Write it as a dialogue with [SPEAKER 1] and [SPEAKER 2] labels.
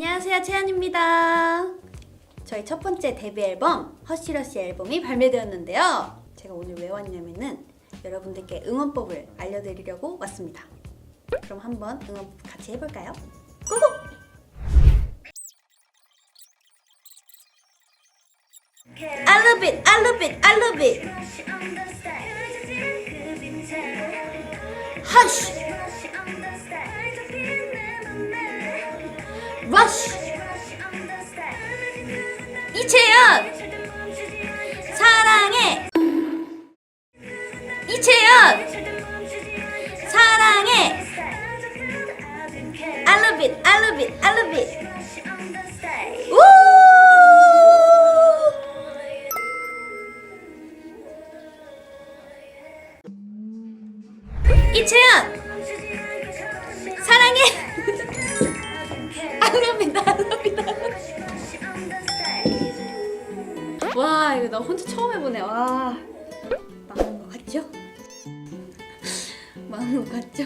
[SPEAKER 1] 안녕하세요, 채연입니다. 저희 첫 번째 데뷔 앨범 허쉬러쉬 앨범이 발매되었는데요. 제가 오늘 왜 왔냐면은 여러분들께 응원법을 알려드리려고 왔습니다. 그럼 한번 응원 같이 해볼까요? 고고! I love it, I love it, I love it. Hush, rush. 이채연, 사랑해. 이채연, 사랑해. I love it, I love it, I love it. 우! 이채연, 사랑해. 와 이거 나 혼자 처음 해보네. 와 망한 거 같죠? 망한 거 같죠?